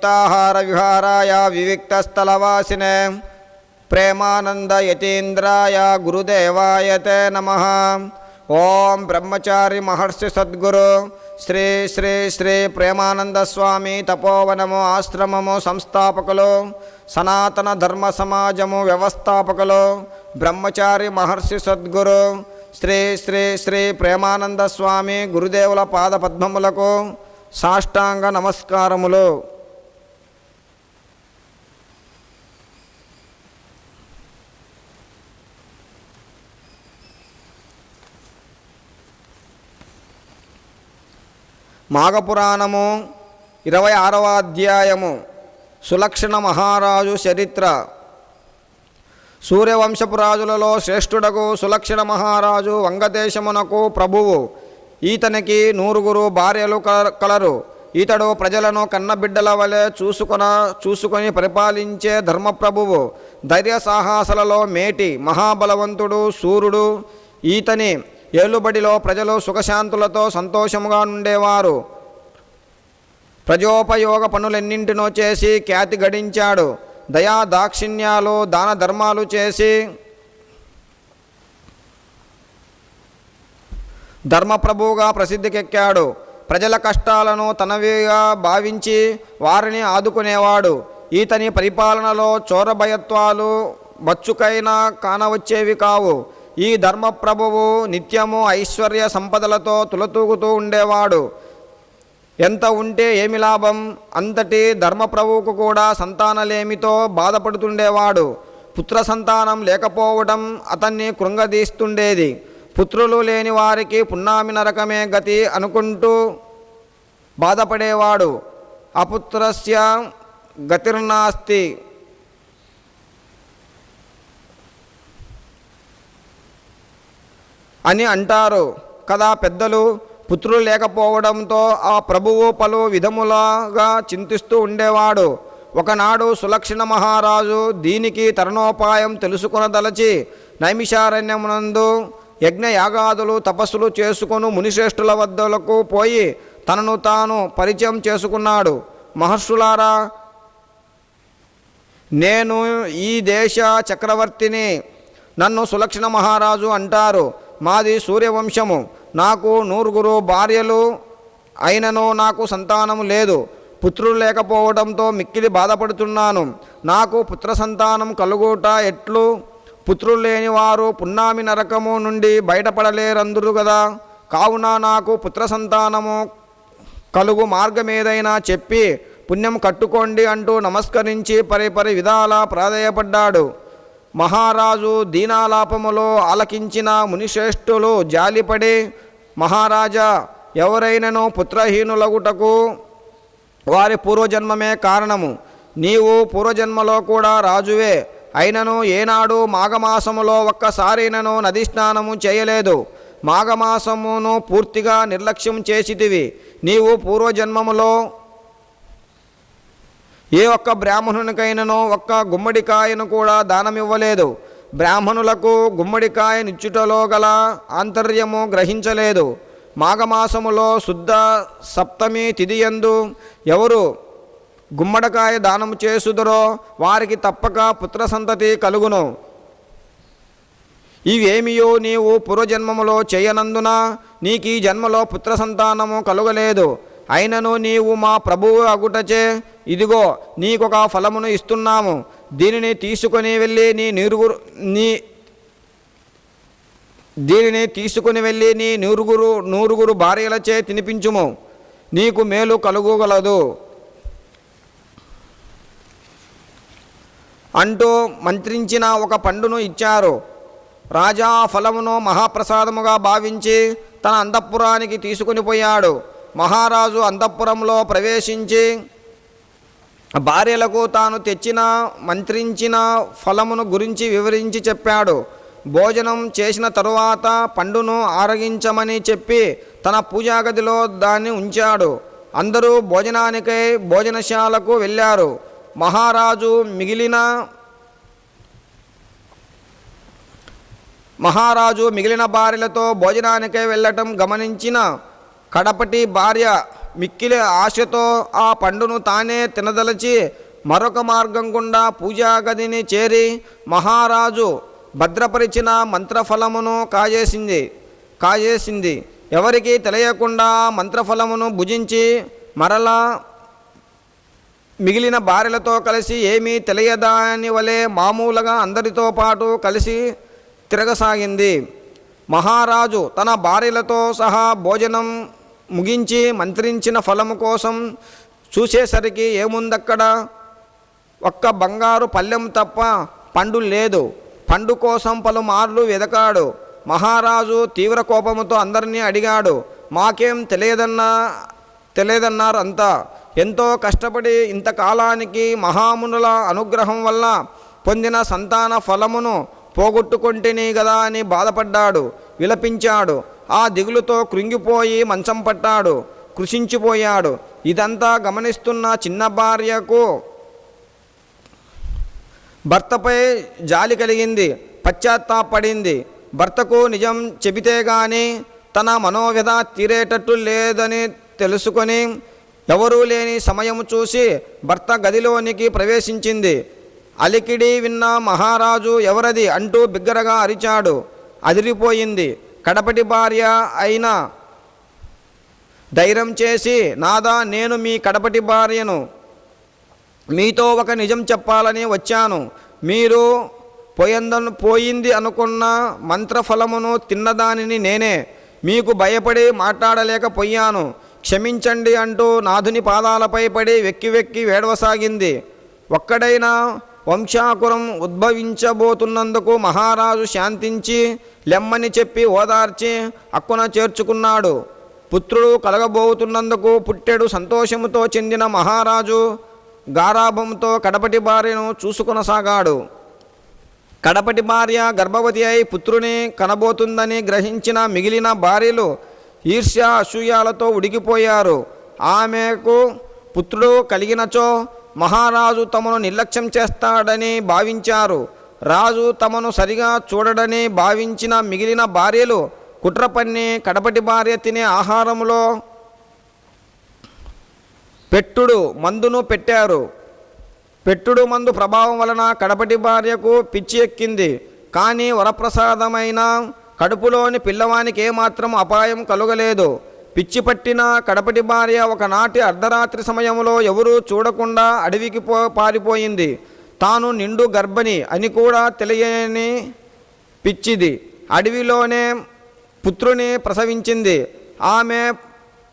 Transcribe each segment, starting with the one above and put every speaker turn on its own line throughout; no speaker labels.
నిమిత్తాహార విహారాయ వివిక్తస్థలవాసినే ప్రేమానందయతీంద్రాయ గురుదేవాయ తే నమ ఓం బ్రహ్మచారి మహర్షి సద్గురు శ్రీ శ్రీ శ్రీ ప్రేమానంద స్వామి తపోవనము ఆశ్రమము సంస్థాపకులు సనాతన ధర్మ సమాజము వ్యవస్థాపకులు బ్రహ్మచారి మహర్షి సద్గురు శ్రీ శ్రీ శ్రీ ప్రేమానంద స్వామి గురుదేవుల పాద పద్మములకు సాష్టాంగ నమస్కారములు మాఘపురాణము ఇరవై ఆరవ అధ్యాయము. సులక్షణ మహారాజు చరిత్ర. సూర్యవంశపు రాజులలో శ్రేష్ఠుడకు సులక్షణ మహారాజు వంగదేశమునకు ప్రభువు. ఈతనికి నూరుగురు భార్యలు కల- కలరు. ఈతడు ప్రజలను కన్నబిడ్డల వలె చూసుకొన చూసుకొని పరిపాలించే ధర్మప్రభువు. ధైర్య సాహసాలలో మేటి మహాబలవంతుడు సూర్యుడు ఈతని ఏలుబడిలో ప్రజలు సుఖశాంతులతో సంతోషముగా ఉండేవారు ప్రజోపయోగ పనులెన్నింటినో చేసి ఖ్యాతి గడించాడు. దయా దాక్షిణ్యాలు దాన ధర్మాలు చేసి ధర్మప్రభువుగా ప్రసిద్ధికెక్కాడు. ప్రజల కష్టాలను తనవిగా భావించి వారిని ఆదుకునేవాడు. ఈతని పరిపాలనలో చోరభయత్వాలు బచ్చుకైనా కానవచ్చేవి కావు. ఈ ధర్మప్రభువు నిత్యము ఐశ్వర్య సంపదలతో తులతూగుతూ ఉండేవాడు. ఎంత ఉంటే ఏమి లాభం? అంతటి ధర్మప్రభువుకు కూడా సంతానలేమితో బాధపడుతుండేవాడు. పుత్ర సంతానం లేకపోవడం అతన్ని కృంగదీస్తుండేది. పుత్రులు లేని వారికి పున్నామి నరకమే గతి అనుకుంటూ బాధపడేవాడు. అపుత్రస్య గతిర్నాస్తి. అని అంటారు. కదా పెద్దలు పుత్రులు లేకపోవడంతో ఆ ప్రభువు పలు విధములాగా చింతిస్తూ ఉండేవాడు. ఒకనాడు సులక్షణ మహారాజు దీనికి తరుణోపాయం తెలుసుకునదలచి నైమిషారణ్యమునందు యజ్ఞయాగాదులు తపస్సులు చేసుకొని మునిశ్రేష్ఠుల వద్దలకు పోయి తనను తాను పరిచయం చేసుకున్నాడు. మహర్షులారా నేను ఈ దేశ చక్రవర్తిని నన్ను సులక్షణ మహారాజు అంటారు. మాది సూర్యవంశము. నాకు నూరుగురు భార్యలు అయినను నాకు సంతానము లేదు. పుత్రులు లేకపోవడంతో మిక్కిలి బాధపడుతున్నాను. నాకు పుత్ర సంతానం కలుగుట ఎట్లు? పుత్రులు లేని వారు పున్నామి నరకము నుండి బయటపడలేరందురు కదా కావున నాకు పుత్ర సంతానము కలుగు మార్గమేదైనా చెప్పి పుణ్యం కట్టుకోండి అంటూ నమస్కరించి పరిపరి విధాల ప్రాధేయపడ్డాడు. మహారాజు దీనాలాపములో ఆలకించిన మునిశ్రేష్ఠులు జాలిపడి మహారాజా ఎవరైనను పుత్రహీనులగుటకు వారి పూర్వజన్మమే కారణము. నీవు పూర్వజన్మలో కూడా రాజువే. అయినను ఏనాడు మాఘమాసములో ఒక్కసారైనను నది స్నానము చేయలేదు. మాఘమాసమును పూర్తిగా నిర్లక్ష్యం చేసితివి. నీవు పూర్వజన్మములో ఏ ఒక్క బ్రాహ్మణునికైనను ఒక్క గుమ్మడికాయను కూడా దానమివ్వలేదు. బ్రాహ్మణులకు గుమ్మడికాయనిచ్చుటలో గల ఆంతర్యము గ్రహించలేదు. మాఘమాసములో శుద్ధ సప్తమి తిదియందు ఎవరు గుమ్మడికాయ దానము చేసుదరో వారికి తప్పక పుత్ర సంతతి కలుగును. ఇవేమియో నీవు పూర్వజన్మములో చేయనందున నీకు ఈ జన్మలో పుత్ర సంతానము కలుగలేదు. అయినను నీవు మా ప్రభువు అగుటచే. ఇదిగో నీకొక ఫలమును ఇస్తున్నాము. దీనిని తీసుకొని వెళ్ళి నీ నిరుగురు నీ దీనిని తీసుకుని వెళ్ళి నీ నూరుగురు నూరుగురు భార్యలచే తినిపించుము. నీకు మేలు కలుగుగలదు. అంటూ మంత్రించిన ఒక పండును ఇచ్చారు. రాజా ఫలమును మహాప్రసాదముగా భావించి తన అంతఃపురానికి తీసుకుని పోయాడు. మహారాజు అంతఃపురంలో ప్రవేశించి భార్యలకు తాను తెచ్చిన మంత్రించిన ఫలమును గురించి వివరించి చెప్పాడు. భోజనం చేసిన తరువాత పండును ఆరగించమని చెప్పి తన పూజాగదిలో దాన్ని ఉంచాడు. అందరూ భోజనానికై భోజనశాలకు వెళ్ళారు. మహారాజు మిగిలిన మహారాజు మిగిలిన భార్యలతో భోజనానికై వెళ్ళటం గమనించిన కడపటి భార్య మిక్కిలి ఆశతో ఆ పండును తానే తినదలచి మరొక మార్గం గుండా పూజాగదిని చేరి మహారాజు భద్రపరిచిన మంత్రఫలమును కాజేసింది. కాజేసింది. ఎవరికి తెలియకుండా మంత్రఫలమును భుజించి మరలా మిగిలిన భార్యలతో కలిసి ఏమీ తెలియదాని వలె మామూలుగా అందరితో పాటు కలిసి తిరగసాగింది. మహారాజు తన భార్యలతో సహా భోజనం ముగించి మంత్రించిన ఫలము కోసం చూసేసరికి ఏముందక్కడ? ఒక్క బంగారు పల్లెం తప్ప పండు లేదు. పండు కోసం పలుమార్లు వెదకాడు. మహారాజు తీవ్ర కోపంతో అందరినీ అడిగాడు మాకేం తెలియదన్నా తెలియదన్నారు అంతా ఎంతో కష్టపడి ఇంతకాలానికి మహామునుల అనుగ్రహం వల్ల పొందిన సంతాన ఫలమును పోగొట్టుకుంటేనే కదా అని బాధపడ్డాడు. విలపించాడు. ఆ దిగులుతో కృంగిపోయి మంచం పట్టాడు కృషించిపోయాడు. ఇదంతా గమనిస్తున్న చిన్న భార్యకు భర్తపై జాలి కలిగింది పశ్చాత్తాపడింది. భర్తకు నిజం చెబితే గాని తన మనోవ్యధ తీరేటట్టు లేదని తెలుసుకొని ఎవరూ లేని సమయం చూసి భర్త గదిలోనికి ప్రవేశించింది. అలికిడి విన్న మహారాజు ఎవరది అంటూ బిగ్గరగా అరిచాడు. అదిరిపోయింది. కడపటి భార్య అయిన ధైర్యం చేసి నాదా నేను మీ కడపటి భార్యను. మీతో ఒక నిజం చెప్పాలని వచ్చాను. మీరు పోయిందను పోయింది అనుకున్న మంత్రఫలమును తిన్నదానిని నేనే. మీకు భయపడి మాట్లాడలేకపోయాను. క్షమించండి అంటూ నాథుని పాదాలపై పడి వెక్కి వెక్కి వేడవసాగింది. ఒక్కడైనా వంశాకురం ఉద్భవించబోతున్నందుకు మహారాజు శాంతించి లెమ్మని చెప్పి ఓదార్చి అక్కున చేర్చుకున్నాడు. పుత్రుడు కలగబోతున్నందుకు పుట్టెడు సంతోషముతో చెందిన మహారాజు గారాభంతో కడపటి భార్యను చూసుకొనసాగాడు. కడపటి భార్య గర్భవతి అయి పుత్రుని కనబోతుందని గ్రహించిన మిగిలిన భార్యలు ఈర్ష్య అసూయాలతో ఉడికిపోయారు. ఆమెకు పుత్రుడు కలిగినచో మహారాజు తమను నిర్లక్ష్యం చేస్తాడని భావించారు. రాజు తమను సరిగా చూడడని భావించిన మిగిలిన భార్యలు కుట్ర పన్ని కడపటి భార్య తినే ఆహారంలో పెట్టుడు మందును పెట్టారు. పెట్టుడు మందు ప్రభావం వలన కడపటి భార్యకు పిచ్చి ఎక్కింది. కానీ వరప్రసాదమైన కడుపులోని పిల్లవానికి ఏమాత్రం అపాయం కలుగలేదు. పిచ్చి పట్టిన కడపటి భార్య ఒకనాటి అర్ధరాత్రి సమయంలో ఎవరూ చూడకుండా అడవికి పో పారిపోయింది. తాను నిండు గర్భిణి అని కూడా తెలియని పిచ్చిది. అడవిలోనే పుత్రుని ప్రసవించింది. ఆమె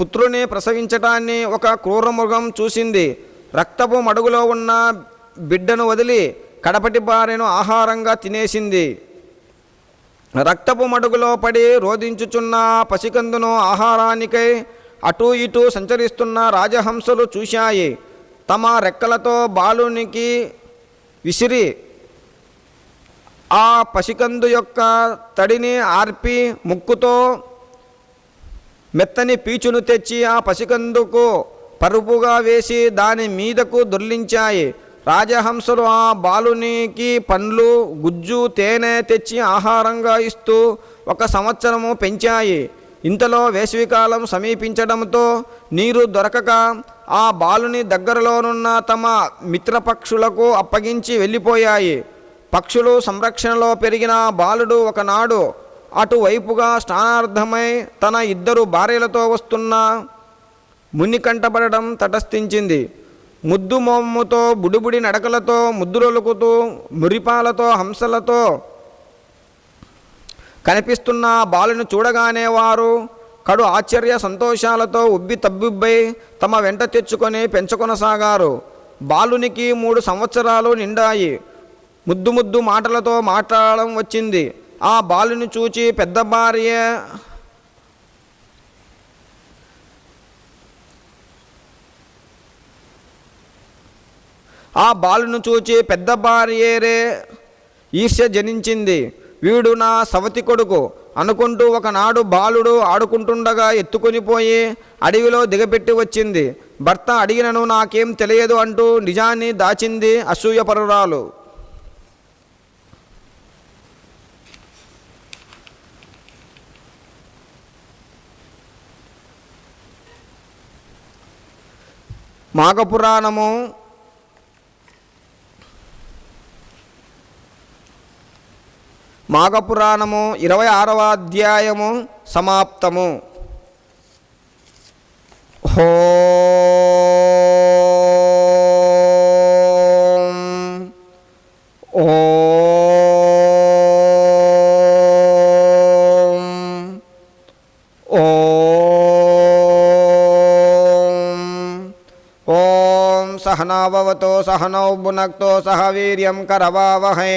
పుత్రుని ప్రసవించటాన్ని ఒక క్రూరమృగం చూసింది. రక్తపు మడుగులో ఉన్న బిడ్డను వదిలి కడపటి భార్యను ఆహారంగా తినేసింది. రక్తపు మడుగులో పడి రోధించుచున్న పసికందును ఆహారానికై అటూ ఇటూ సంచరిస్తున్న రాజహంసలు చూశాయి. తమ రెక్కలతో బాలునికి విసిరి ఆ పసికందు యొక్క తడిని ఆర్పి ముక్కుతో మెత్తని పీచును తెచ్చి ఆ పసికందుకు పరుపుగా వేసి దాని మీదకు దొర్లించాయి. రాజహంసలు ఆ బాలునికి పండ్లు గుజ్జు తేనె తెచ్చి ఆహారంగా ఇస్తూ ఒక సంవత్సరము పెంచాయి. ఇంతలో వేసవికాలం సమీపించడంతో నీరు దొరకక ఆ బాలుని దగ్గరలోనున్న తమ మిత్రపక్షులకు అప్పగించి వెళ్ళిపోయాయి. పక్షులు సంరక్షణలో పెరిగిన బాలుడు ఒకనాడు అటువైపుగా స్నానార్థమై తన ఇద్దరు భార్యలతో వస్తున్న మునికంటపడడం తటస్థించింది. ముద్దు మొమ్ముతో బుడిబుడి నడకలతో ముద్దురొలుకుతూ మురిపాలతో హంసలతో కనిపిస్తున్న బాలుని చూడగానే వారు కడు ఆశ్చర్య సంతోషాలతో ఉబ్బి తబ్బిబ్బై తమ వెంట తెచ్చుకొని పెంచుకొనసాగారు. బాలునికి మూడు సంవత్సరాలు నిండాయి. ముద్దు ముద్దు మాటలతో మాట్లాడడం వచ్చింది. ఆ బాలుని చూచి పెద్ద భార్య ఆ బాలును చూచి పెద్ద భార్యేరే ఈర్ష్య జనించింది. వీడు నా సవతి కొడుకు అనుకుంటూ ఒకనాడు బాలుడు ఆడుకుంటుండగా ఎత్తుకొని పోయి అడవిలో దిగపెట్టి వచ్చింది. భర్త అడిగినను నాకేం తెలియదు అంటూ నిజాన్ని దాచింది అసూయపరురాలు. మాఘపురాణము మాఘపురాణము ఇరవై ఆరవ అధ్యాయము సమాప్తము. ఓం सहनावतो ఓం ఓం सह वीर्यं करवावहै